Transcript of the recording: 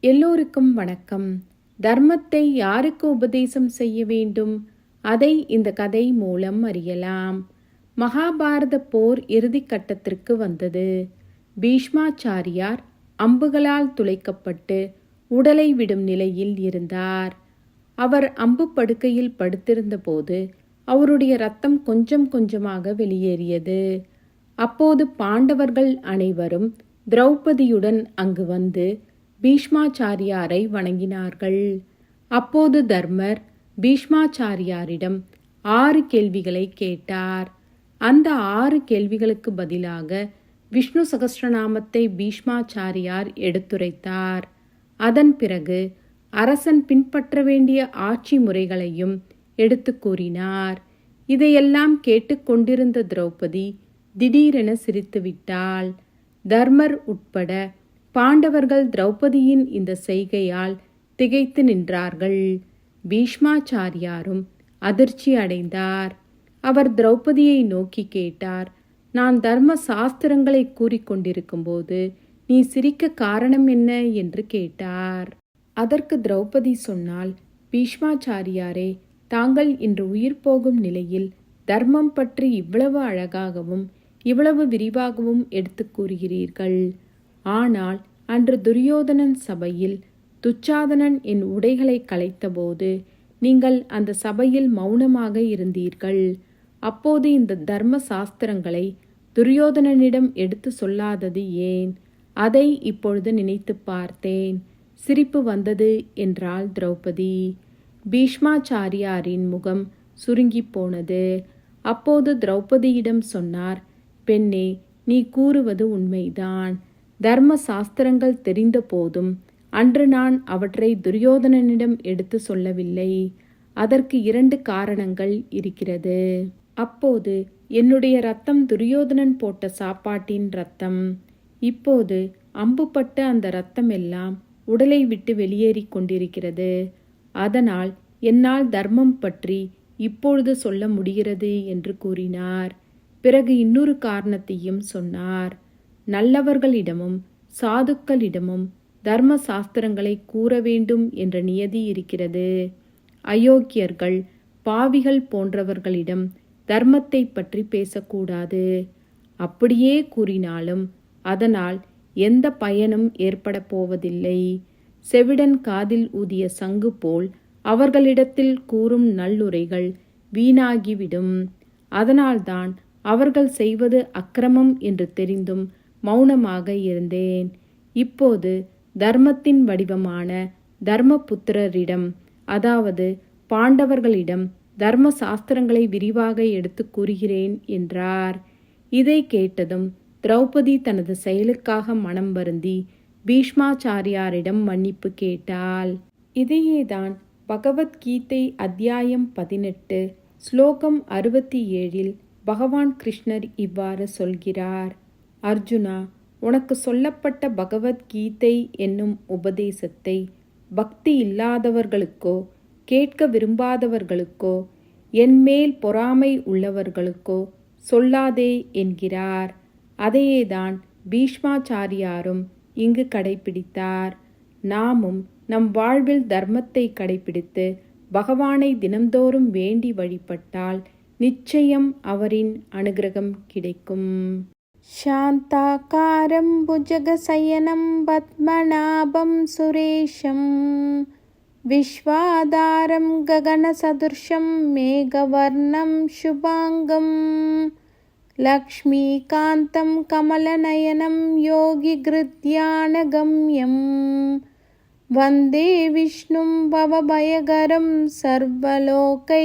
எல்லோருக்கும் வணக்கம். தர்மத்தை யாருக்கு உபதேசம் செய்ய வேண்டும்? அதை இந்த கதை மூலம் அறியலாம். மகாபாரத போர் இறுதி கட்டத்திற்கு வந்தது. பீஷ்மாச்சாரியார் அம்புகளால் துளைக்கப்பட்டு உடலை விடும் நிலையில் இருந்தார். அவர் அம்பு படுக்கையில் படுத்திருந்தபோது அவருடைய ரத்தம் கொஞ்சம் கொஞ்சமாக வெளியேறியது. அப்போது பாண்டவர்கள் அனைவரும் திரௌபதியுடன் அங்கு வந்து பீஷ்மாச்சாரியாரை வணங்கினார்கள். அப்போது தர்மர் பீஷ்மாச்சாரியாரிடம் ஆறு கேள்விகளை கேட்டார். அந்த ஆறு கேள்விகளுக்கு பதிலாக விஷ்ணு சகஸ்ரநாமத்தை பீஷ்மாச்சாரியார் எடுத்துரைத்தார். அதன் பிறகு அரசன் பின்பற்ற வேண்டிய ஆட்சி முறைகளையும் எடுத்து கூறினார். இதையெல்லாம் கேட்டுக்கொண்டிருந்த திரௌபதி திடீரென சிரித்துவிட்டாள். தர்மர் உட்பட பாண்டவர்கள் திரௌபதியின் இந்த செய்கையால் திகைத்து நின்றார்கள். பீஷ்மாச்சாரியாரும் அதிர்ச்சி அடைந்தார். அவர் திரௌபதியை நோக்கி கேட்டார் நான் தர்ம சாஸ்திரங்களை கூறிக்கொண்டிருக்கும்போது நீ சிரிக்க காரணம் என்ன என்று கேட்டார். அதற்கு திரௌபதி சொன்னால் பீஷ்மாச்சாரியாரே தாங்கள் இன்று உயிர் போகும் நிலையில் தர்மம் பற்றி இவ்வளவு அழகாகவும் இவ்வளவு விரிவாகவும் எடுத்துக் கூறுகிறீர்கள். ஆனால் அன்று துரியோதனன் சபையில் துச்சாதனன் என் உடைகளை கலைத்தபோது நீங்கள் அந்த சபையில் மௌனமாக இருந்தீர்கள். அப்போது இந்த தர்ம சாஸ்திரங்களை துரியோதனனிடம் எடுத்து சொல்லாதது ஏன்? அதை இப்பொழுது நினைத்து பார்த்தேன். சிரிப்பு வந்தது என்றாள் திரௌபதி. பீஷ்மாச்சாரியாரின் முகம் சுருங்கி போனது. அப்போது திரௌபதியிடம் சொன்னார் பெண்ணே நீ கூறுவது உண்மைதான். தர்ம சாஸ்திரங்கள் தெரிந்த போதும் அன்று நான் அவற்றை துரியோதனனிடம் எடுத்து சொல்லவில்லை. அதற்கு இரண்டு காரணங்கள் இருக்கிறது. அப்போது என்னுடைய ரத்தம் துரியோதனன் போட்ட சாப்பாட்டின் ரத்தம் இப்போது அம்புப்பட்ட அந்த ரத்தம் எல்லாம் உடலை விட்டு வெளியேறிக் கொண்டிருக்கிறது. அதனால் என்னால் தர்மம் பற்றி இப்பொழுது சொல்ல முடிகிறது என்று கூறினார். பிறகு இன்னொரு காரணத்தையும் சொன்னார். நல்லவர்களிடமும் சாதுக்களிடமும் தர்ம சாஸ்திரங்களை கூற வேண்டும் என்ற நியதி இருக்கிறது. அயோக்கியர்கள் பாவிகள் போன்றவர்களிடம் தர்மத்தை பற்றி பேசக்கூடாது. அப்படியே கூறினாலும் அதனால் எந்த பயனும் ஏற்பட போவதில்லை. செவிடன் காதில் ஊதிய சங்கு போல் அவர்களிடத்தில் கூறும் நல்லுரைகள் வீணாகிவிடும். அதனால்தான் அவர்கள் செய்வது அக்கிரமம் என்று தெரிந்தும் மௌனமாக இருந்தேன். இப்போது தர்மத்தின் வடிவமான தர்மபுத்திரரிடம் அதாவது பாண்டவர்களிடம் தர்ம சாஸ்திரங்களை விரிவாக எடுத்து கூறுகிறேன் என்றார். இதை கேட்டதும் திரௌபதி தனது செயலுக்காக மனம் வருந்தி பீஷ்மாச்சாரியாரிடம் மன்னிப்பு கேட்டாள். இதையேதான் பகவத்கீதை அத்தியாயம் பதினெட்டு ஸ்லோகம் அறுபத்தி ஏழில் பகவான் கிருஷ்ணர் இவ்வாறு சொல்கிறார். அர்ஜுனா உனக்கு சொல்லப்பட்ட பகவத்கீதை என்னும் உபதேசத்தை பக்தி இல்லாதவர்களுக்கோ கேட்க விரும்பாதவர்களுக்கோ என்மேல் பொறாமை உள்ளவர்களுக்கோ சொல்லாதே என்கிறார். அதையேதான் பீஷ்மாச்சாரியாரும் இங்கு கடைபிடித்தார். நாமும் நம் வாழ்வில் தர்மத்தை கடைபிடித்து பகவானை தினம்தோறும் வேண்டி வழிபட்டால் நிச்சயம் அவரின் அனுகிரகம் கிடைக்கும். శాంతాకారం భుజగశయనం పద్మనాభం సురేశం విశ్వాధారం గగనసదృశం మేఘవర్ణం శుభాంగం లక్ష్మీకాంతం కమలనయనం యోగిగృధ్యానగమ్యం వందే విష్ణుం భవభయగరం సర్వలోకైకనాథం